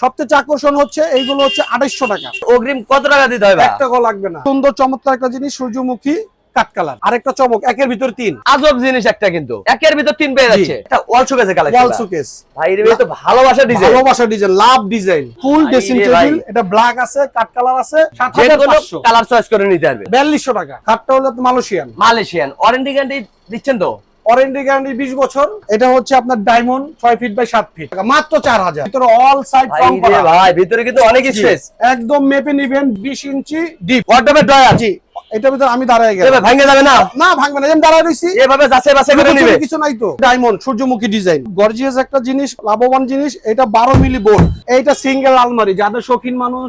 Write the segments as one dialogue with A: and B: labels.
A: সবচেয়ে আকর্ষণ হচ্ছে এইগুলো হচ্ছে আড়াইশো টাকা।
B: অগ্রিম কত টাকা দিতে হবে
A: এক টাকাও লাগবে না। সুন্দর চমৎকার একটা জিনিস সূর্যমুখী কালার। আরেকটা চমক একের ভিতর তিন।
B: আজব জিনিস একটা কিন্তু। একের ভিতর তিন পেয়ে যাচ্ছে। এটা ওয়াল শোকেসে
A: ওয়াল
B: কালেকশন ভাই রে তো ভালোবাসা ডিজাইন
A: ভালোবাসা design love design full dressing table এটা ব্ল্যাক আছে কালার আছে
B: কালার চয়েস করে নিতে পারবে।
A: টাকা। হলো মালয়েশিয়ান।
B: মালয়েশিয়ান। ওয়ারেন্টি গ্যারান্টি দিচ্ছেন তো?
A: ওয়ারেন্টি গ্যারান্টি বিশ বছর। এটা হচ্ছে আপনার ডায়মন্ড ছয় ফিট বাই সাত ফিট। মাত্র চার হাজার। ভিতরে অল সাইড
B: ভাই ভিতরে কিন্তু অনেক স্পেস
A: একদম মেপে নিবেন বিশ ইঞ্চি ডিপ
B: ড্রয়ার
A: জি। এটার ভিতরে আমি দাঁড়ায় গেলাম।
B: ভাঙে যাবে না?
A: না ভাঙবে না। আমি দাঁড়ায় রয়েছি
B: এভাবে যাচাই বাছাই করে নিবে।
A: কিছু নাই তো। ডায়মন্ড সূর্যমুখী ডিজাইন। গর্জিয়াস একটা জিনিস লাভবান জিনিস এটা বারো মিলি বোর্ড। এইটা সিঙ্গেল আলমারি। যাদের শৌখিন মানুষ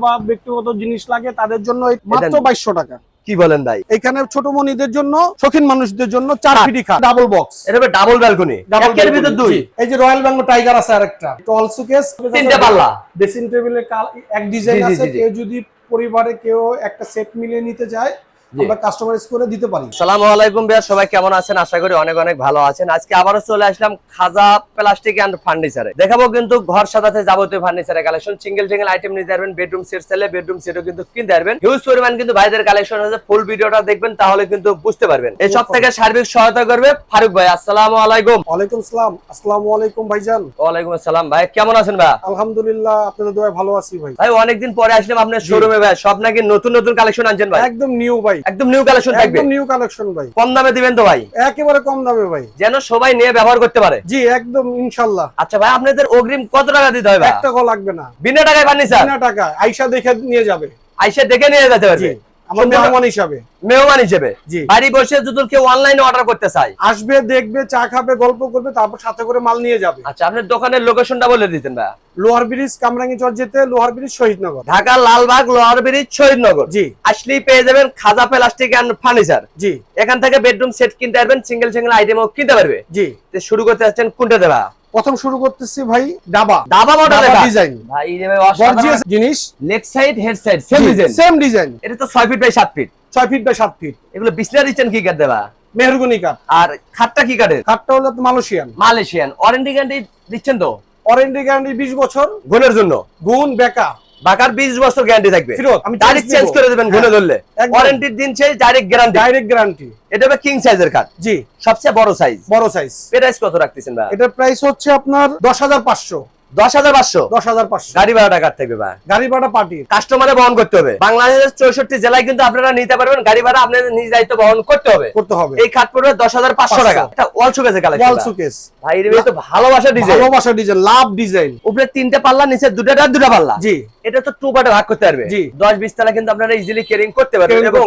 A: বা ব্যক্তিগত জিনিস লাগে তাদের জন্য মাত্র
B: এটা-
A: বাইশশো টাকা।
B: কি বলেন ভাই
A: এখানে ছোট মনিদের জন্য শখিন মানুষদের জন্য চার। ফিটি খাট ডাবল বক্স
B: এটা ডাবল ব্যালকনি ডাবল ভিতর দুই
A: এই যে রয়্যাল বেঙ্গল টাইগার আছে আরেকটা টল সুকেস
B: তিনটা পাল্লা।
A: ড্রেসিং টেবিলে এক ডিজাইন আছে। কেউ যদি পরিবারে কেউ একটা সেট মিলিয়ে নিতে চায়
B: জি।
A: আমরা কাস্টমাইজ করে দিতে পারি।
B: সালামু আলাইকুম ভাইয়া সবাই কেমন আছেন? আশা করি অনেক অনেক ভালো আছেন। আজকে আবারও চলে আসলাম খাজা প্লাস্টিক এন্ড ফার্নিচারে দেখাবো কিন্তু ঘর সাজাতে যাবতীয় ফার্নিচারের কালেকশন সিঙ্গেল সিঙ্গেল আইটেম নিতে পারবেন বেডরুম সেট চাইলে বেডরুম সেটও কিন্তু কিনতে পারবেন। হিউজ পরিমাণ কিন্তু ভাইদের কালেকশন ফুল ভিডিওটা দেখবেন তাহলে কিন্তু বুঝতে পারবেন। এই সব থেকে সার্বিক সহায়তা করবে ফারুক ভাই। আসসালামু আলাইকুম।
A: ওয়ালাইকুম সালাম। আসসালামু আলাইকুম ভাইজান।
B: ওয়ালাইকুম আসসালাম ভাই কেমন আছেন ভাই?
A: আলহামদুলিল্লাহ আপনাদের দোয়ায় ভালো আছি ভাই।
B: ভাই অনেকদিন পরে আসলাম আপনার শোরুমে ভাই। সব নাকি নতুন নতুন কালেকশন আনছেন ভাই?
A: একদম নিউ ভাই।
B: একদম নিউ কালেকশন থাকবে।
A: একদম নিউ কালেকশন ভাই।
B: কম দামে দিবেন তো ভাই।
A: একেবারে কম দামে ভাই।
B: যেন সবাই নিয়ে ব্যবহার করতে পারে।
A: জি একদম ইনশাল্লাহ।
B: আচ্ছা ভাই আপনাদের অগ্রিম কত টাকা দিতে হবে একটা
A: এক টাকাও লাগবে না।
B: বিনা টাকায় বানিয়েছে
A: বিনা টাকা আইসা দেখে নিয়ে যাবে।
B: আইসা দেখে নিয়ে যেতে পারবে?
A: আমার
B: সুন্দর-
A: মেহমান হিসাবে।
B: মেহমান হিসেবে। বাড়ি বসে যদি কেউ অনলাইনে অর্ডার করতে চায়।
A: আসবে দেখবে চা খাবে গল্প করবে তারপর সাথে করে মাল নিয়ে যাবে।
B: আচ্ছা আপনার দোকানের লোকেশনটা বলে দিতেন ভাই
A: লোহার ব্রিজ কামরাঙ্গি চর যেতে লোহার ব্রিজ শহীদনগর।
B: ঢাকা লালবাগ লোহার ব্রিজ শহীদনগর।
A: জি।
B: আসলেই পেয়ে যাবেন খাজা প্লাস্টিক এন্ড ফার্নিচার
A: জি।
B: এখান থেকে বেডরুম সেট কিনতে পারবেন সিঙ্গেল সিঙ্গেল আইটেমও কিনতে পারবে।
A: জি।
B: শুরু করতে যাচ্ছেন কোনটা দেবা
A: প্রথম শুরু করতেছি ভাই ডাবা
B: ডাবা মডেল
A: ডিজাইন
B: ভাই
A: গর্জিয়াস জিনিস।
B: Leg side head side same design
A: same design
B: এটা তো 6 feet by 7 feet
A: 6 feet by 7 feet
B: এগুলো বিসলার দিচ্ছেন কি কাট দেবা?
A: মেহরগুনি কাট
B: আর খাটটা কি কাটে
A: খাটটা হলো তো মালয়েশিয়ান।
B: মালয়েশিয়ান। ওয়ারেন্টি গ্যারান্টি দিচ্ছেন তো?
A: ওয়ারেন্টি গ্যারান্টি বিশ বছর।
B: গুণের জন্য।
A: গুণ বেকা।
B: বাকার বিশ বছর গ্যারান্টি থাকবে।
A: আমি
B: ডাইরেক্ট চেঞ্জ করে দেবেন গুণে
A: হ্যাঁ,
B: ধরলে। ওয়ারেন্টির দিন শেষ ডাইরেক্ট গ্যারান্টি
A: ডাইরেক্ট গ্যারান্টি
B: এটা হবে কিং সাইজের কাঠ
A: জি।
B: সবচেয়ে বড় সাইজ
A: বড় সাইজ
B: প্রাইস কত রাখতেছেন ভাই?
A: এটা প্রাইস হচ্ছে আপনার দশ হাজার পাঁচশো।
B: দশ হাজার পাঁচশো।
A: দশ হাজার পাঁচশো।
B: গাড়ি ভাড়া টাকার থাকবে ভাই?
A: গাড়ি ভাড়া
B: কাস্টমারে বহন করতে হবে। বাংলাদেশের চৌষট্টি জেলায় কিন্তু আপনারা নিতে পারবেন গাড়ি ভাড়া আপনাদের নিজ দায়িত্ব বহন করতে হবে।
A: করতে হবে।
B: এই খাট পড়বে দশ হাজার পাঁচশো টাকা। এটা ওয়াল শোকেসে
A: ওয়াল সুকেস
B: ভাই। রে তো ভালোবাসা ডিজাইন
A: ভালোবাসা ডিজাইন লাভ ডিজাইন
B: উপরে তিনটে পাল্লা নিচে দুটা দুটা পাল্লা।
A: জি।
B: এটা তো টু পার্টে ভাগ করতে পারবে।
A: জি।
B: দশ বিশ তালা কিন্তু আপনারা ইজিলি কেরিং করতে পারবেন এবং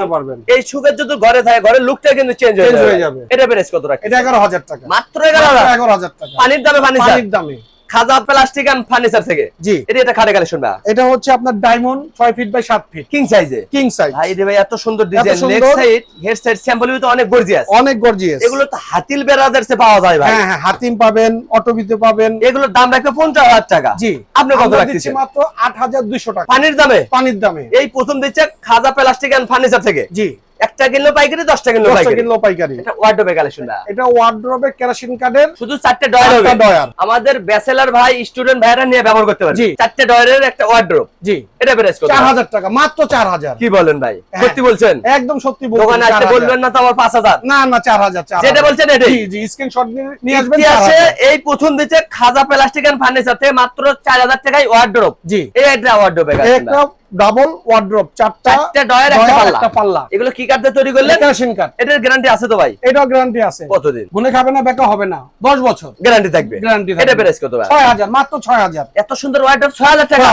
B: এই সুখের যদি ঘরে থাকে ঘরের লুকটা কিন্তু চেঞ্জ হয়ে যাবে। এটা প্রাইস কত
A: এটা এগারো হাজার টাকা।
B: মাত্র এগারো হাজার।
A: টাকা।
B: পানির দামে।
A: পানির দামে।
B: খাজা প্লাস্টিক এন্ড ফার্নিচার থেকে।
A: জি।
B: এটা এটা খাটে কালেকশন
A: এটা হচ্ছে আপনার ডায়মন্ড ছয় ফিট বাই সাত ফিট
B: কিং সাইজে
A: কিং সাইজ
B: ভাই ভাই এত সুন্দর design leg side head side sample তো অনেক গর্জিয়াস
A: অনেক গর্জিয়াস
B: এগুলো তো হাতিল বেরাদার্সে পাওয়া যায় ভাই।
A: হ্যাঁ হ্যাঁ হাতিম পাবেন অটোবিতে পাবেন।
B: এগুলোর দাম রাখবে পঞ্চাশ হাজার টাকা।
A: জি।
B: আপনি কত রাখতেছেন?
A: মাত্র আট হাজার দুইশো টাকা।
B: পানির দামে?
A: পানির দামে।
B: এই প্রথম দিচ্ছে খাজা প্লাস্টিক এন্ড ফার্নিচার থেকে।
A: জি।
B: একটা কিনলো পাইকারি দশটা কিনলো
A: দশটা
B: পাইকারি।
A: কিলো পাইকারি।
B: এটা ওয়ার্ডরোবে কালেকশন
A: এটা ওয়ার্ড্রোবে কেরাসিন কার্ডের
B: শুধু চারটে ডয়ার হবে।
A: ডয়ার
B: আমাদের ব্যাচেলার ভাই স্টুডেন্ট ভাইরা নিয়ে ব্যবহার করতে পারে চারটে ডয়ারের একটা ওয়ার্ড্রোব
A: জি।
B: এটা প্রাইস কত?
A: চার হাজার টাকা মাত্র চার হাজার।
B: কি বলেন ভাই। সত্যি বলছেন?
A: একদম সত্যি বলছি,
B: দোকানে আসতে বলবেন না তো আমার পাঁচ হাজার।
A: না না চার হাজার চার
B: যেটা বলছেন এটাই।
A: জি জি স্ক্রিনশট নিয়ে আসবেন
B: ইতিহাসে
A: 4,000
B: এই প্রথম দিচ্ছে খাজা প্লাস্টিক এন্ড ফার্নিচার মাত্র চার হাজার টাকায় ওয়ার্ড্রোব
A: জি।
B: এই একটা ওয়ার্ডরোবে
A: একটা ডাবল ওয়ার্ড্রোপ চারটা
B: চারটে ডয়ার একটা পাল্লা।
A: একটা পাল্লা।
B: এগুলো কি কাঠে তৈরি করলেন?
A: কেরাসিন কার্ড
B: এটার গ্যারান্টি আছে তো ভাই?
A: এটাও গ্যারান্টি আছে।
B: কতদিন?
A: গুনে খাবে না বেকা হবে না। দশ বছর।
B: গ্যারান্টি থাকবে।
A: গ্যারান্টি
B: এটা প্রাইস কত ভাই?
A: ছয় হাজার মাত্র ছয় হাজার।
B: এত সুন্দর ওয়ার্ডরোব ছয় হাজার টাকা।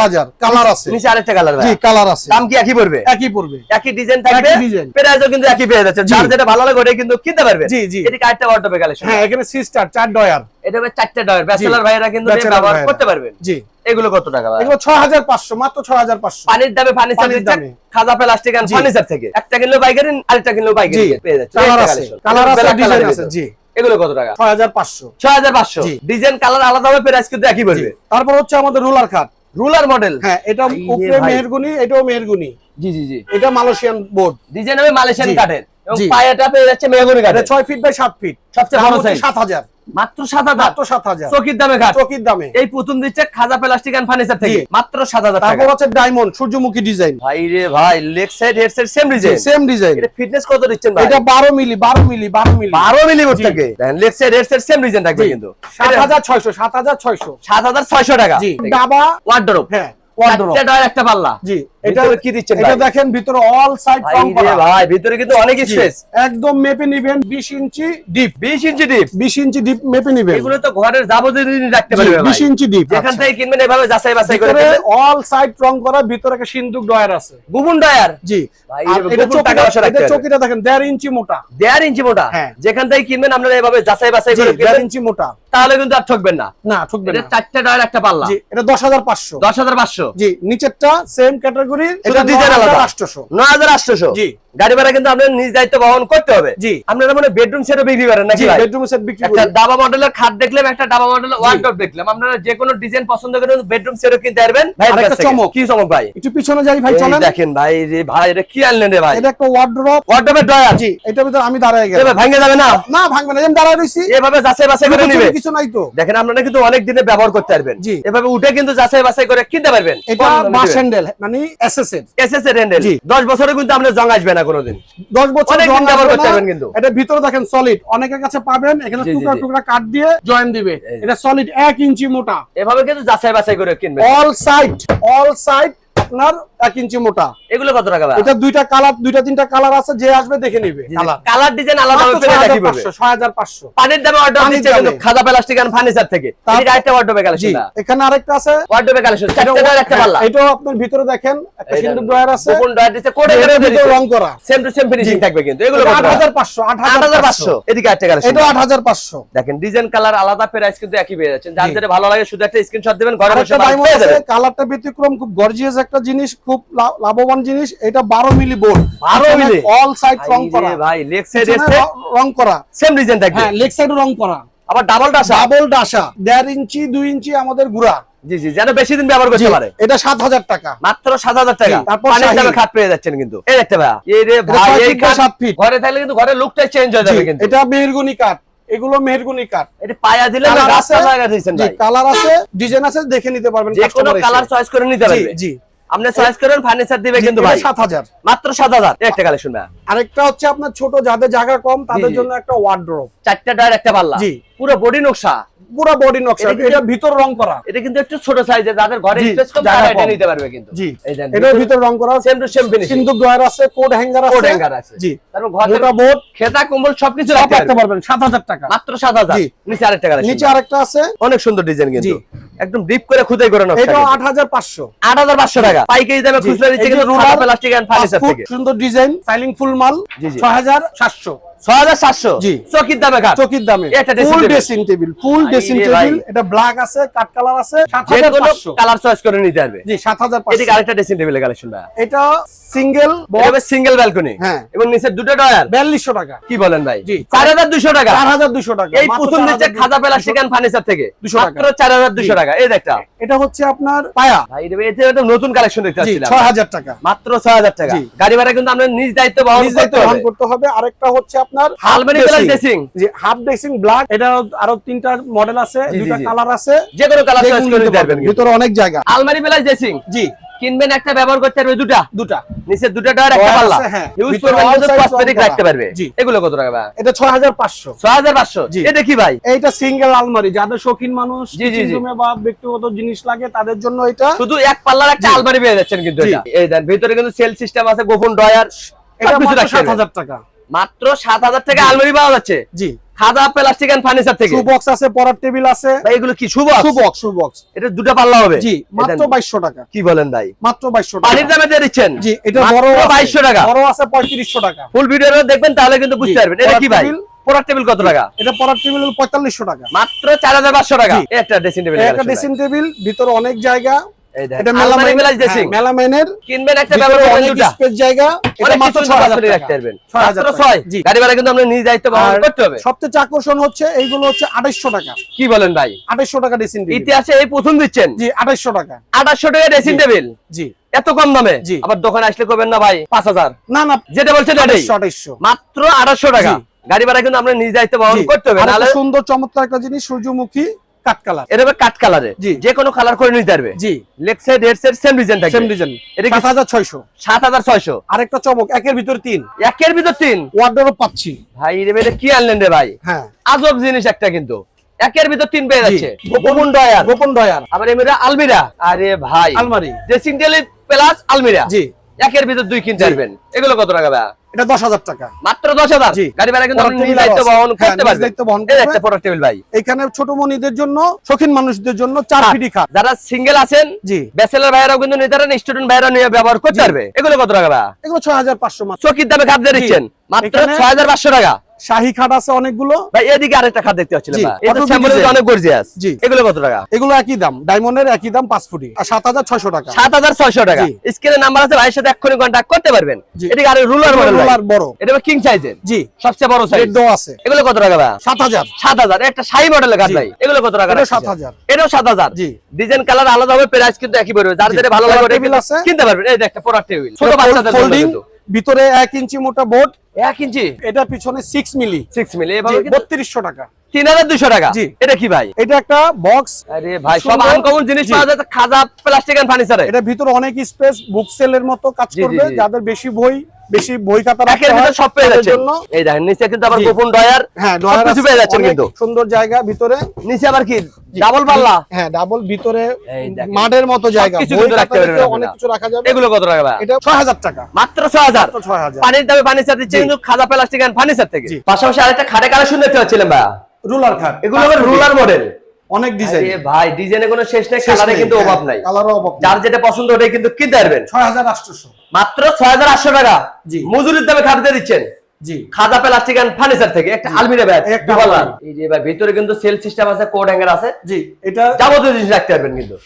A: কালার আছে।
B: নিচে আরেকটা কালার
A: জি কালার আছে।
B: দাম কি একই পড়বে?
A: একই পড়বে।
B: একই ডিজাইন থাকবে
A: একই।
B: প্রাইসও কিন্তু একই পেয়ে যাচ্ছে। যার যেটা ভালো লাগে কিন্তু কিনতে পারবে।
A: জি, জি।
B: এটি কাঠটা ওয়ার্ডরোবে কালেকশন
A: হ্যাঁ এখানে সিস্টার চার ডয়ার।
B: এটা হবে চারটে ডয়ার। ব্যাচেলার ভাইরা কিন্তু ব্যবহার করতে পারবেন।
A: জি।
B: এগুলো কত টাকা
A: এগুলো ছয় হাজার পাঁচশো মাত্র ছয় হাজার পাঁচশো।
B: পানির দামে ফার্নিচার দিচ্ছে খাজা প্লাস্টিক এন্ড ফার্নিচার থেকে। একটা কিনলো আরেকটা কিনলো পেয়ে যাচ্ছে।
A: কালার আছে। কালার আছে ডিজাইন আছে জি।
B: এগুলো কত টাকা?
A: ছয় হাজার পাঁচশো।
B: ছয় হাজার পাঁচশো।
A: জি।
B: ডিজাইন কালার আলাদা হবে প্রাইস কিন্তু একই। পড়বে।
A: তারপর হচ্ছে আমাদের রুলার খাট।
B: Ruler model.
A: হ্যাঁ এটা উপরে মেহেরগুনি এটাও মেহেরগুনি।
B: জি জি জি।
A: এটা মালয়েশিয়ান বোর্ড।
B: ডিজাইন হবে মালয়েশিয়ান কাঠের। এবং। পায়াটা পেয়ে যাচ্ছে
A: মেহেরগুনি
B: কাঠের।
A: 6 ফিট বাই 7 ফিট
B: সবচেয়ে বড় সাইজ
A: সাত হাজার।
B: মাত্র সাত হাজার।
A: মাত্র সাত হাজার।
B: চকির দামে ঘাট।
A: চকির দামে।
B: এই প্রথম দিচ্ছে খাজা প্লাস্টিক এন্ড ফার্নিচার থেকে। মাত্র সাত হাজার
A: তারপর হচ্ছে ডায়মন্ড সূর্যমুখী ডিজাইন
B: ভাই রে ভাই leg side head side same design
A: same design
B: এটা ফিটনেস কত দিচ্ছেন ভাই?
A: এটা মিলি বারো মিলি বারো মিলি।
B: বারো মিলি বোর্ড
A: জি।
B: থেকে। Leg side head side same design থাকবে কিন্তু।
A: সাত হাজার ছয়শো সাত হাজার ছয়শো।
B: সাত হাজার ছয়শো টাকা।
A: জি। ডাবা
B: ওয়ার্ডরোব
A: হ্যাঁ।
B: ডয়ার একটা পাল্লা।
A: জি এটা
B: কি দিচ্ছেন
A: এটা দেখেন ভিতরে অল সাইড
B: ভাই
A: রং
B: রে
A: করা
B: ভাই ভিতরে কিন্তু অনেক স্পেস
A: একদম মেপে নিবেন 20 ইঞ্চি ডিপ
B: বিশ ইঞ্চি ডিপ
A: 20 ইঞ্চি ডিপ মেপে নিবেন।
B: এগুলো তো ঘরের যাবতীয় জিনিস রাখতে পারবে
A: 20 ইঞ্চি ডিপ
B: যেখান থেকে কিনবেন এভাবে যাচাই বাছাই করে
A: অল সাইড রং করা ভিতরে একটা সিন্দুক ডয়ার আছে।
B: গুবুন ডয়ার
A: জি। এটা চকিটা দেখেন 1.5 ইঞ্চি মোটা।
B: দেড় ইঞ্চি মোটা?
A: হ্যাঁ।
B: যেখান থেকে কিনবেন আপনারা এভাবে যাচাই বাছাই করে
A: 1.5 ইঞ্চি মোটা।
B: তাহলে কিন্তু আর ঠকবেন না।
A: না ঠকবে
B: এটা
A: না।
B: চারটে ডয়ার একটা পাল্লা।
A: জি এটা 10500
B: দশ হাজার পাঁচশো।
A: জি নিচেরটা সেম ক্যাটাগরির
B: শুধু
A: এটা
B: ডিজাইন আলাদা।
A: 9800
B: নয় হাজার আটশোশো।
A: জি।
B: গাড়ি ভাড়া কিন্তু আপনার নিজ দায়িত্ব বহন করতে হবে।
A: জি।
B: আপনারা মানে বেডরুম সেটও বিক্রি করেন নাকি ভাই?
A: বেডরুম সেট বিক্রি
B: একটা
A: করি।
B: ডাবা মডেলের খাট দেখলাম একটা ডাবা মডেলের ওয়ার্ডরোব দেখলাম। আপনারা যে কোনো ডিজাইন পছন্দ করে বেডরুম সেটও কিনতে পারবেন ভাই
A: আরেকটা চমক।
B: কি চমক ভাই?
A: একটু পিছনে যাই ভাই চলেন।
B: দেখেন ভাই রে ভাই এটা কি আনলেন রে ভাই?
A: এটা একটা ওয়ার্ড্রপ
B: ওয়ার্ডরোবের ডয়ার
A: জি এটা ভিতরে আমি দাঁড়ায় গেলাম।
B: ভাঙে যাবে না?
A: না ভাঙবে না আমি দাঁড়ায় রইছি।
B: এভাবে যাচাই বাছাই করে নিবে।
A: কিছু নাই তো।
B: দেখেন আপনারা কিন্তু অনেক দিনে ব্যবহার করতে পারবেন।
A: জি।
B: এভাবে উঠে কিন্তু যাচাই বাছাই করে কিনতে পারবেন।
A: এটা বাস হ্যান্ডেল মানে এসএস এর
B: এসএস এর হ্যান্ডেল
A: জি।
B: 10 বছরে কিন্তু আপনার জং আসবে না কোনোদিন।
A: 10 বছর
B: অনেক দিন
A: জং
B: ব্যবহার করতে। পারবেন কিন্তু।
A: এটা ভিতরে দেখেন সলিড অনেকের কাছে পাবেন এখানে টুকরা টুকরা কাট দিয়ে জয়েন দিবে। এটা সলিড 1 ইঞ্চি মোটা।
B: এভাবে কিন্তু যাচাই বাছাই করে কিনবেন।
A: অল সাইড অল সাইড আপনার 1 ইঞ্চি মোটা।
B: এগুলো কত টাকা
A: এটা দুইটা কালার দুইটা তিনটা কালার আছে যে আসবে দেখে নিবে। কালার।
B: ডিজাইন আলাদা পড়বে
A: 6500 6500
B: পানির দামে অর্ডার
A: পানির
B: দিচ্ছে খাজা প্লাস্টিক ফার্নিচার থেকে। আরেকটা ওয়ার্ডরোবে কালেকশন
A: এখানে আরেকটা আছে।
B: ওয়ার্ডরোবে কালেকশন চারটে একটা পাল্লা।
A: এটাও আপনার ভিতরে দেখেন একটা
B: এই
A: সিন্দুক আছে।
B: গোপন ডয়ার দিচ্ছে কোডে
A: এটার ভিতরে রং করা।
B: সেম টু সেম ফিনিশিং থাকবে কিন্তু এগুলো
A: এটা
B: কত টাকা?
A: 8500
B: 8500
A: 8500
B: এদিকে একটা কালেকশন
A: এটা 8500
B: দেখেন ডিজাইন কালার আলাদা প্রাইস কিন্তু একই পেয়ে যাচ্ছেন। যার যেটা ভালো লাগে শুধু একটা স্ক্রিনশট দিবেন ঘরে বসে
A: কালারটা ব্যতিক্রম খুব গর্জিয়াস একটা জিনিস খুব লাভবান জিনিস এটা 12 milli board.
B: 12 milli?
A: All side রং করা।
B: ভাই লেগ সাইড
A: রং করা।
B: সেম ডিজাইন থাকবে।
A: হ্যাঁ লেগ সাইডে রং করা।
B: আবার ডাবল ডাসা?
A: ডাবল ডাসা। 1.5 ইঞ্চি 2 ইঞ্চি আমাদের গুড়া।
B: জি জি যেন বেশি দিন ব্যবহার করতে পারে।
A: এটা 7000 টাকা।
B: মাত্র সাত হাজার টাকা।
A: তারপর
B: পানির দামে খাট পেয়ে যাচ্ছেন কিন্তু। এই দেখতে ভাই এই রে ভাই এই
A: সাত ফিট।
B: ঘরে থাকলে কিন্তু ঘরের লুকটাই চেঞ্জ হয়ে যাবে কিন্তু।
A: এটা মেহরগুনি কাঠ। এগুলো মেহরগুনি কাঠ।
B: এটা পায়া দিলে
A: কালার আছে? ডিজাইন আছে দেখে নিতে পারবেন
B: যে কোনো কালার চয়েস করে নিতে
A: জি
B: পারবে।
A: জি।
B: আপনি চয়েস করেন ফার্নিচার দিবে কিন্তু ভাই।
A: 7000
B: মাত্র সাত হাজার। একটা কালেকশন ভাই
A: আরেকটা হচ্ছে আপনার ছোট যাদের জায়গা কম তাদের জন্য একটা ওয়ার্ড্রোব
B: চারটা ডায়ার একটা পাল্লা।
A: জি।
B: পুরো বডি নকশা।
A: পুরো বডি নকশা
B: এটা
A: ভিতর রং করা।
B: এটা কিন্তু একটু ছোট সাইজের যাদের ঘরে স্পেস কম তারা এটা নিতে পারবে কিন্তু।
A: জি এটার ভিতর রং করা
B: সেম টু সেম ফিনিশিং
A: সিন্ধুক ডয়ার আছে কোড হ্যাঙ্গার আছে।
B: কোড হ্যাঙ্গার আছে।
A: জি
B: তারপর ঘরে
A: মোটা বোর্ড
B: খেতা কম্বল সবকিছু রাখতে
A: পারবেন 7000 টাকা।
B: মাত্র সাত হাজার।
A: জি।
B: নিচে আরেকটা কালেকশন
A: নিচে আরেকটা আছে।
B: অনেক সুন্দর ডিজাইন কিন্তু। একদম ডিপ করে খুদাই করে নকশা
A: এটা
B: কিন্তু।
A: 8500
B: আট হাজার পাঁচশো টাকা। পাইকারি দামে খুচরা দিচ্ছে কিন্তু
A: রুলার,
B: প্লাস্টিক এন্ড ফার্নিচার থেকে।
A: সুন্দর ডিজাইন সাইলিং ফুল মাল
B: জি, জি।
A: 6700
B: ছয় হাজার সাতশো।
A: জি।
B: চকির দামে
A: চকির দামে। Full dressing table full dressing table এটা ব্ল্যাক আছে কাট কালার আছে
B: যে কোনো
A: 7500
B: কালার চয়েস করে নিতে পারবে।
A: জি 7500
B: এদিকে আরেকটা ড্রেসিং টেবিলের কালেকশন
A: এটা সিঙ্গেল
B: সিঙ্গেল ব্যালকনি
A: হ্যাঁ।
B: এবং নিচে দুটো ডয়ার
A: 4200 টাকা।
B: কি বলেন ভাই?
A: জি।
B: চার হাজার দুশো টাকা।
A: 4200 টাকা।
B: এই প্রথম দিচ্ছে খাজা প্লাস্টিক এন্ড ফার্নিচার থেকে।
A: 200 টাকা।
B: চার হাজার দুশো টাকা। এই দেখটা
A: এটা হচ্ছে আপনার পায়া।
B: ভাই নতুন কালেকশন দেখতে
A: জি
B: পাচ্ছিলাম।
A: 6000 টাকা।
B: মাত্র ছয় হাজার টাকা। গাড়ি ভাড়া কিন্তু আমরা নিজ দায়িত্ব বহন করতে হবে।
A: আরেকটা হচ্ছে আপনার
B: ড্রেসিং
A: জি হাফ ড্রেসিং ব্ল্যাক এটা আরও তিনটা মডেল আছে দুইটা কালার আছে।
B: যে কোনো কালার চয়েস করে
A: নিতে
B: পারবেন।
A: ভিতরে অনেক জায়গা।
B: আলমারি ড্রেসিং
A: জি।
B: কিনবেন একটা ব্যবহার করতে পারবে দুটা।
A: দুটা।
B: নিচে দুটো ডয়ার একটা পাল্লা।
A: হ্যাঁ।
B: ইউজ করবেন
A: all
B: কিন্তু কসমেটিক রাখতে পারবে। এগুলো কত টাকা ভাই?
A: এটা 6500
B: ছয় হাজার পাঁচশো?
A: জি।
B: এটা কি ভাই?
A: এইটা সিঙ্গেল আলমারি। যাদের শৌখিন মানুষ
B: জি, জি,
A: বা ব্যক্তিগত জিনিস লাগে তাদের জন্য এটা
B: শুধু এক পাল্লার একটা আলমারি পেয়ে যাচ্ছেন কিন্তু এটা। এই দেন ভিতরে কিন্তু সেল সিস্টেম আছে গোপন ডয়ার
A: এটা
B: সবকিছু
A: মাত্র 7000 টাকা।
B: মাত্র সাত হাজার টাকা আলমারি পাওয়া যাচ্ছে।
A: জি।
B: খাজা প্লাস্টিক এন্ড ফার্নিচার থেকে।
A: বক্স আছে পড়ার টেবিল আছে।
B: ভাই এগুলো কি? এটা দুটো পাল্লা হবে।
A: জি মাত্র 2200 টাকা।
B: কি বলেন ভাই?
A: মাত্র 2200
B: পানির
A: টাকা
B: দামে দিয়ে দিচ্ছেন?
A: জি এটা বড়
B: 2200 টাকা।
A: বড় আছে 3500 টাকা।
B: ফুল ভিডিওটা দেখবেন তাহলে কিন্তু বুঝতে পারবেন। এটা কি ভাই?
A: টেবিল?
B: টেবিল কত টাকা?
A: এটা পড়ার টেবিল হলো 4500 টাকা।
B: মাত্র চার হাজার পাঁচশো টাকা।
A: জি।
B: এই একটা ড্রেসিং টেবিল
A: একটা ড্রেসিং টেবিল ভিতরে অনেক জায়গা। এটা মেলামাইন
B: প্লাস ড্রেসিং
A: হ্যাঁ, মেলামাইনের
B: কিনবেন একটা ব্যবহার করবেন
A: অনেক স্পেস জায়গা এটা মাত্র 6000 টাকা।
B: রাখতে পারবেন।
A: 6000
B: মাত্র
A: টাকা।
B: ছয়।
A: জি।
B: গাড়ি ভাড়া কিন্তু আমরা নিজ দায়িত্ব বহন করতে হবে।
A: সবচেয়ে আকর্ষণ হচ্ছে এইগুলো হচ্ছে 2800 টাকা।
B: কি বলেন ভাই?
A: 2800 টাকা ড্রেসিং টেবিল
B: ইতিহাসে এই প্রথম দিচ্ছেন।
A: জি 2800 টাকা।
B: আঠাশশো টাকা ড্রেসিং টেবিল
A: জি।
B: এত কম দামে?
A: জি।
B: আবার দোকানে আসলে করবেন না ভাই? পাঁচ হাজার।
A: না না
B: যেটা বলছেন
A: 2800 2800
B: মাত্র আঠাশশো টাকা। গাড়ি ভাড়া কিন্তু আমরা নিজ দায়িত্ব বহন করতে হবে।
A: সুন্দর চমৎকার একটা জিনিস সূর্যমুখী কাঠ কালার।
B: এটা কাট কালারে। যে কোনো কালার করে নিতে পারবে।
A: জি।
B: Leg side head side same design থাকবে।
A: সেম ডিজাইন
B: এটা কি
A: সাত হাজার ছয়শো।
B: সাত হাজার ছয়শো?
A: আরেকটা চমক একের ভিতরে তিন।
B: একের ভিতর তিন?
A: ওয়ার্ডরও পাচ্ছি।
B: ভাই রে এটা কি আনলেন রে ভাই?
A: হ্যাঁ।
B: আজব জিনিস একটা কিন্তু। একের ভিতর তিন পেয়ে
A: জি।
B: যাচ্ছে। গোপন ডয়ার
A: গোপন ডয়ার
B: আবার এমনি আলমিরা। আরে ভাই।
A: আলমারি।
B: ড্রেসিং টেবিল প্লাস আলমিরা।
A: জি।
B: একের ভিতর দুই কিনতে। পারবেন। এগুলো কত টাকা ভাই?
A: এটা দশ হাজার টাকা।
B: মাত্র দশ হাজার? গাড়ি ভাড়া কিন্তু আপনি দায়িত্ব বহন
A: হ্যাঁ,
B: করতে পারবেন।
A: দায়িত্ব বহন
B: এই একটা প্রোডাক্ট টেবিল ভাই।
A: এখানে ছোট মনিদের জন্য শৌখিন মানুষদের জন্য চার
B: খাট।
A: ফিটি খাট
B: যারা সিঙ্গেল আছেন
A: জি।
B: ব্যাচেলার ভাইরাও কিন্তু নেতারা স্টুডেন্ট ভাইরা নিয়ে ব্যবহার করতে পারবে। এগুলো কত টাকা ভাই?
A: এগুলো ছয় হাজার পাঁচশো মাত্র।
B: চকির দামে দিয়ে দিচ্ছেন। মাত্র
A: এখানে-
B: ছয় হাজার পাঁচশো টাকা।
A: শাহী খাট আছে অনেকগুলো।
B: ভাই এদিকে আরেকটা খাট দেখতে পাচ্ছিলাম এটা স্যাম্পল অনেক গর্জিয়াস
A: জি।
B: এগুলো কত টাকা?
A: এগুলো একই দাম ডায়মন্ডের একই দাম পাঁচ ফুটি। আর সাত হাজার ছয়শো টাকা।
B: সাত হাজার ছয়শো টাকা।
A: জি।
B: স্ক্রিনে নাম্বার আছে ভাইয়ের সাথে এক্ষুনি কন্ট্যাক্ট করতে পারবেন। এদিকে আরে রুলার মডেল
A: রোলার বড়।
B: এটা কিং সাইজের
A: জি।
B: সবচেয়ে বড় সাইজ
A: রেড আছে।
B: এগুলো কত টাকা ভাই?
A: সাত হাজার।
B: সাত হাজার। একটা শাহি মডেলের ভাই। এগুলো কত টাকা
A: এটাও 7,000
B: এটাও সাত হাজার।
A: জি।
B: ডিজাইন কালার আলাদা হবে প্রাইস কিন্তু একই পড়বে। যার যেটা ভালো লাগে ওটা। কিনতে পারবেন। এই যে একটা প্রোডাক্ট টেবিল ছোট বাচ্চাদের জন্য
A: ভিতরে এক ইঞ্চি মোটা বোর্ড
B: এক ইঞ্চি?
A: এটা পিছনে সিক্স মিলি।
B: সিক্স মিলি
A: বত্রিশশো টাকা।
B: তিন হাজার দুশো টাকা?
A: জি।
B: এটা কি ভাই?
A: এটা একটা বক্স
B: আরে ভাই সব আনকমন জিনিস
A: জি।
B: খাজা প্লাস্টিক এন্ড ফার্নিচার
A: এটা ভিতরে অনেক স্পেস বুক সেলের মতো কাজ করবে। যাদের বেশি বই বেশি বই খাতা
B: ভিতরে সব পেয়ে এই দেখেন নিচে কিন্তু আবার গোপন ডয়ার
A: হ্যাঁ ডয়ার
B: কিছু পেয়ে যাচ্ছেন কিন্তু।
A: সুন্দর জায়গা ভিতরে।
B: নিচে আবার কি? ডাবল পাল্লা?
A: হ্যাঁ ডাবল ভিতরে মাঠের মতো জায়গা।
B: কিন্তু রাখতে পারবেন
A: অনেক কিছু রাখা যাবে।
B: এগুলো কত টাকা ভাই?
A: এটা ছয় হাজার টাকা।
B: মাত্র ছয় হাজার
A: মাত্র ছয় হাজার
B: পানির দামে ফার্নিচার দিচ্ছে কিন্তু খাজা প্লাস্টিক এন্ড ফার্নিচার থেকে। পাশাপাশি আরেকটা খাটে কালেকশন দেখতে পাচ্ছিলাম ভাই
A: রুলার খাট।
B: এগুলো আবার রুলার মডেল
A: অনেক ডিজাইন
B: ভাই ডিজাইনে কোনো শেষ নেই কালারে কিন্তু
A: হ্যাঁ,
B: অভাব নাই।
A: কালারও অভাব
B: যার যেটা পছন্দ ওটাই কিন্তু কিনতে পারবেন।
A: ছয় হাজার আটশোশো
B: মাত্র ছয় হাজার আটশো টাকা।
A: জি।
B: মজুরির দামে খাটতে দিচ্ছেন।
A: জি।
B: খাজা প্লাস্টিক এন্ড ফার্নিচার থেকে একটা আলমিরা ব্যাগ
A: একটা
B: এই যে ভাই ভিতরে কিন্তু সেল সিস্টেম আছে কোড হ্যাঙ্গার আছে।
A: জি এটা
B: যাবতীয় জিনিস রাখতে পারবেন কিন্তু।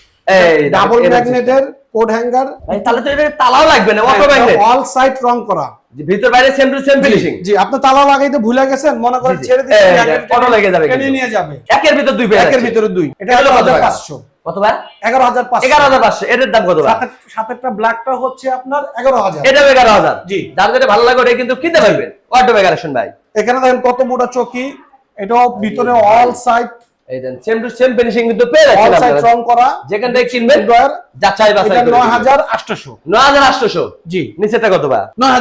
A: ডাবল
B: এটা
A: ম্যাগনেটের কোড হ্যাঙ্গার
B: তাহলে তো এটা তালাও লাগবে না অটো ম্যাগনেট
A: অল সাইড রং করা।
B: ভিতর বাইরে সেম টু সেম ফিনিশিং
A: জি আপনি তালা লাগাইতে ভুলে গেছেন মনে করেন। ছেড়ে দিচ্ছেন
B: অটো লেগে যাবে
A: নিয়ে যাবে।
B: একের ভিতর দুই
A: একের। ভিতরে দুই। এটা
B: টাকা? ভাই?
A: এগারো হাজার পাঁচশো।
B: এগারো হাজার পাঁচশো। এটার দাম কত ভাই?
A: ব্ল্যাকটা হচ্ছে আপনার এগারো হাজার।
B: এটাও এগারো হাজার।
A: জি।
B: যার যেটা ভালো লাগে কিন্তু কিনতে পারবেন। ওয়ার্ড কালেকশন ভাই।
A: এখানে দেখেন কত মোটা চকি এটাও ভিতরে অল সাইড
B: এই দেন সেম টু সেম ফিনিশিং কিন্তু পেয়ে যাচ্ছেন আপনারা।
A: রং করা
B: যেখান থেকে কিনবেন
A: ড্রয়ার
B: যাচাই বাছাই
A: এটা
B: করে
A: নয়
B: কিনবেন।
A: হাজার আটশোশো।
B: নয় হাজার আটশোশো?
A: জি।
B: নিচেটা কত ভাই?
A: নয়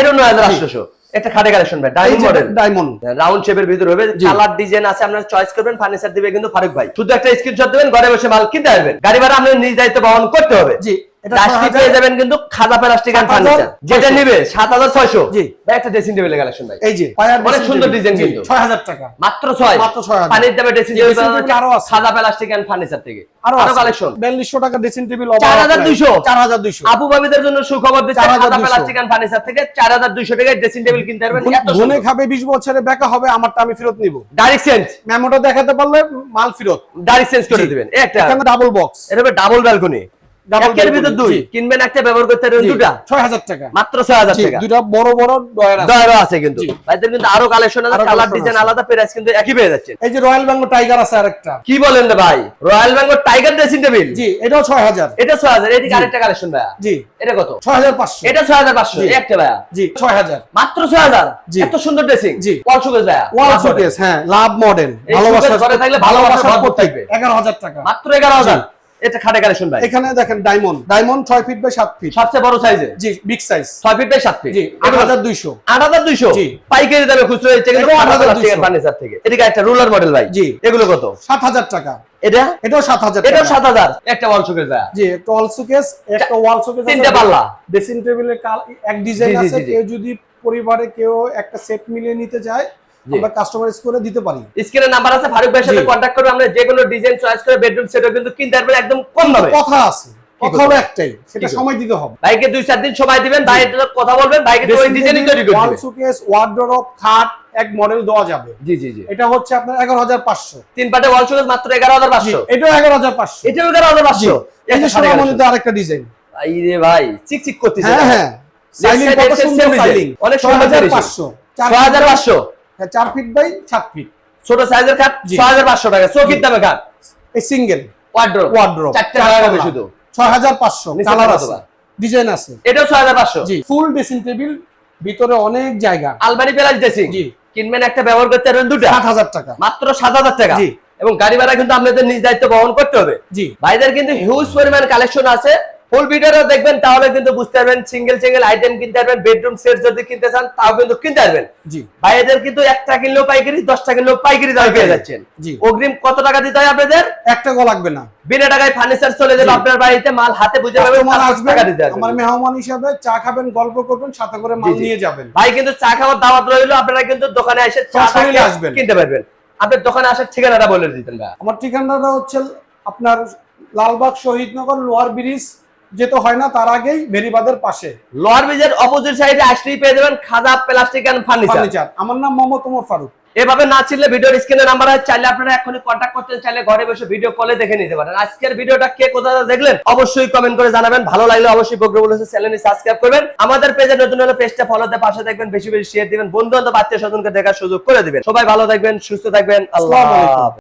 B: এটা নয় হাজার আটশোশো। একটা খাটে কালেকশন ভাই ডায়মন্ড মডেল
A: ডায়মন্ড
B: রাউন্ড শেপের ভিতরে হবে। কালার ডিজাইন আছে আপনারা চয়েস করবেন ফার্নিচার দিবে কিন্তু ফারুক ভাই। শুধু একটা স্ক্রিনশট দেবেন ঘরে বসে মাল কিনতে পারবেন গাড়ি ভাড়া আপনার নিজ দায়িত্ব বহন করতে হবে।
A: জি। এটা
B: প্লাস্টিক
A: 6000
B: পেয়ে যাবেন কিন্তু খাজা প্লাস্টিক এন্ড ফার্নিচার যেটা নিবে সাত হাজার ছয়শো।
A: জি।
B: ভাই একটা ড্রেসিং টেবিলের কালেকশন ভাই।
A: এই যে
B: অনেক সুন্দর ডিজাইন কিন্তু।
A: ছয় হাজার টাকা।
B: মাত্র ছয়।
A: মাত্র 6,000
B: পানির দামে ড্রেসিং টেবিল
A: আরও আছে।
B: খাজা প্লাস্টিক এন্ড ফার্নিচার থেকে।
A: আরও
B: আরও কালেকশন
A: বিয়াল্লিশশো টাকা ড্রেসিং টেবিল
B: 4,200
A: চার হাজার দুইশো।
B: আপু ভাবিদের জন্য সুখবর দিচ্ছে
A: 4,200
B: খাজা প্লাস্টিক এন্ড ফার্নিচার থেকে টাকায় ড্রেসিং টেবিল কিনতে পারবেন। এত
A: খাবে বিশ বছরে বেকা হবে আমারটা আমি ফেরত নিব।
B: ডাইরেক্ট চেঞ্জ
A: মেমোটা দেখাতে পারলে মাল ফেরত।
B: ডাইরেক্ট চেঞ্জ করে দিবেন। একটা।
A: ডাবল বক্স
B: এটা ডাবল ব্যালকনি ভিতর দুই। কিনবেন একটা ব্যবহার করতে দুটা।
A: টাকা।
B: মাত্র টাকা।
A: দুটা বড় বড় ডয়ার আছে।
B: কিন্তু। ভাইদের কিন্তু আরও কালেকশন আছে কালার ডিজাইন আলাদা প্রাইস কিন্তু একই পেয়ে যাচ্ছেন।
A: এই যে রয়্যাল বেঙ্গল টাইগার আছে আরেকটা।
B: কি বলেন রে ভাই? Royal Bengal tiger dressing table
A: জি এটাও ছয় হাজার
B: এটা এদিকে আরেকটা কালেকশন
A: জি।
B: এটা কত? এটা একটা মাত্র ছয় হাজার
A: জি।
B: এত সুন্দর ড্রেসিং
A: জি।
B: ওয়াল সুকেস ভাইয়া।
A: ওয়াল শোকেস হ্যাঁ লাভ মডেল ভালোবাসা
B: ঘরে থাকলে থাকবে।
A: টাকা।
B: মাত্র এগারো হাজার। এটা খাটে কালেকশন ভাই।
A: এখানে দেখেন diamond. Diamond feet by feet.
B: সবচেয়ে বড় সাইজে
A: জি big size
B: feet by feet?
A: জি আট হাজার দুইশো।
B: আট হাজার দুইশো?
A: জি।
B: পাইকারি দামে খুচরো হচ্ছে কিন্তু
A: 8,200
B: ফার্নিচার থেকে। এদিকে একটা রুলার মডেল ভাই।
A: জি।
B: এগুলো কত?
A: সাত হাজার টাকা।
B: এটা?
A: এটাও সাত হাজার
B: এটাও
A: টাকা।
B: সাত হাজার। একটা ওয়াল শোকেস
A: জি একটা ওয়াল শোকেস একটা ওয়াল শোকেস
B: তিনটে পাল্লা।
A: ড্রেসিং টেবিলের এক ডিজাইন আছে। কেউ যদি পরিবারে কেউ একটা সেট মিলিয়ে নিতে চায়। আমরা কাস্টমাইজ করে দিতে পারি।
B: স্ক্রিনে নাম্বার আছে ফারুক ভাইয়ের সাথে কন্টাক্ট করে আমরা যে কোনো ডিজাইন চয়েস করে বেডরুম সেটও কিন্তু কিনতে পারবেন একদম কম দামে।
A: কথা আছে। কথা একটাই সেটা সময় দিতে হবে।
B: ভাইকে দুই চার দিন সময় দিবেন ভাই কথা বলবেন ভাইকে তো ওই ডিজাইনই তৈরি করে ওয়ান
A: সুকেস ওয়ার্ডরোব খাট এক মডেল দেওয়া যাবে।
B: জি জি জি।
A: এটা হচ্ছে আপনার 11500
B: তিন পাটে ওয়াল সুকেস মাত্র 11500
A: এটাও 11500
B: এটাও 11500
A: এই যে সোনামণিতে আরেকটা ডিজাইন
B: এই রে ভাই চিকচিক করতেছে
A: হ্যাঁ হ্যাঁ। সাইলিং কত সুন্দর ডিজাইন
B: অনেক সুন্দর
A: চার ফিট বাই সাত ফিট
B: ছোট সাইজের
A: জি।
B: ছয় হাজার পাঁচশো টাকা। চৌকির দামে কাঠ
A: এই সিঙ্গেল
B: চারটে হবে শুধু?
A: ছয় হাজার পাঁচশো। কালার আছে। ডিজাইন আছে।
B: এটাও ছয় হাজার পাঁচশো?
A: জি ফুল ড্রেসিং টেবিল ভিতরে অনেক জায়গা।
B: আলমারি প্লাস ড্রেসিং
A: জি।
B: কিনবেন একটা ব্যবহার করতে পারবেন দুটা?
A: সাত হাজার টাকা।
B: মাত্র সাত হাজার টাকা?
A: জি।
B: এবং গাড়ি ভাড়া কিন্তু আপনাদের নিজ দায়িত্ব বহন করতে হবে।
A: জি।
B: ভাইদের কিন্তু হিউজ পরিমাণ কালেকশন আছে। ফুল ভিডিওটা দেখবেন তাহলে কিন্তু বুঝতে পারবেন সিঙ্গেল সিঙ্গেল আইটেম কিনতে পারবেন বেডরুম সেট যদি কিনতে চান তাও কিন্তু কিনতে পারবেন।
A: জি।
B: কিন্তু একটা কিনলেও পাইকারি দশটা কিনলেও পাইকারি দামে পেয়ে যাচ্ছেন।
A: জি।
B: অগ্রিম কত টাকা দিতে হয় আপনাদের?
A: এক টাকা লাগবে না।
B: বিনা টাকায় ফার্নিচার চলে যাবে আপনার বাড়িতে মাল হাতে বুঝে পাবেন টাকা দিতে হবে।
A: আমার মেহমান হিসাবে চা খাবেন গল্প করবেন সাথে করে মাল। নিয়ে যাবেন।
B: ভাই কিন্তু চা খাওয়ার দাওয়াত রইল আপনারা কিন্তু দোকানে এসে চা
A: আসবেন।
B: কিনতে পারবেন। আপনার দোকানে আসার ঠিকানাটা বলে দিতেন ভাই।
A: আমার ঠিকানাটা হচ্ছে আপনার লালবাগ শহীদনগর লোহার ব্রিজ যেতে হয় না তার আগেই বেরিবাদের পাশে।
B: লোহার ব্রিজের অপোজিট সাইডে আসলেই পেয়ে যাবেন খাজা প্লাস্টিক এন্ড ফার্নিচার
A: আমার নাম মোহাম্মদ ওমর ফারুক।
B: এভাবে না চিনলে ভিডিওর স্ক্রিনে নাম্বার আছে চাইলে আপনারা এখনই কন্ট্যাক্ট করতে চাইলে ঘরে বসে ভিডিও কলে দেখে নিতে পারেন। আজকের ভিডিওটা কে কোথা দেখলেন অবশ্যই কমেন্ট করে জানাবেন। ভালো লাগলে অবশ্যই প্রোগ্রাম চ্যানেলটি সাবস্ক্রাইব করবেন। আমাদের পেজে নতুন হলে পেজটা ফলোতে পাশে দেখবেন বেশি বেশি শেয়ার দিবেন বন্ধু বান্ধব আত্মীয় স্বজনকে দেখার সুযোগ করে দিবেন। সবাই ভালো থাকবেন সুস্থ থাকবেন আল্লাহ।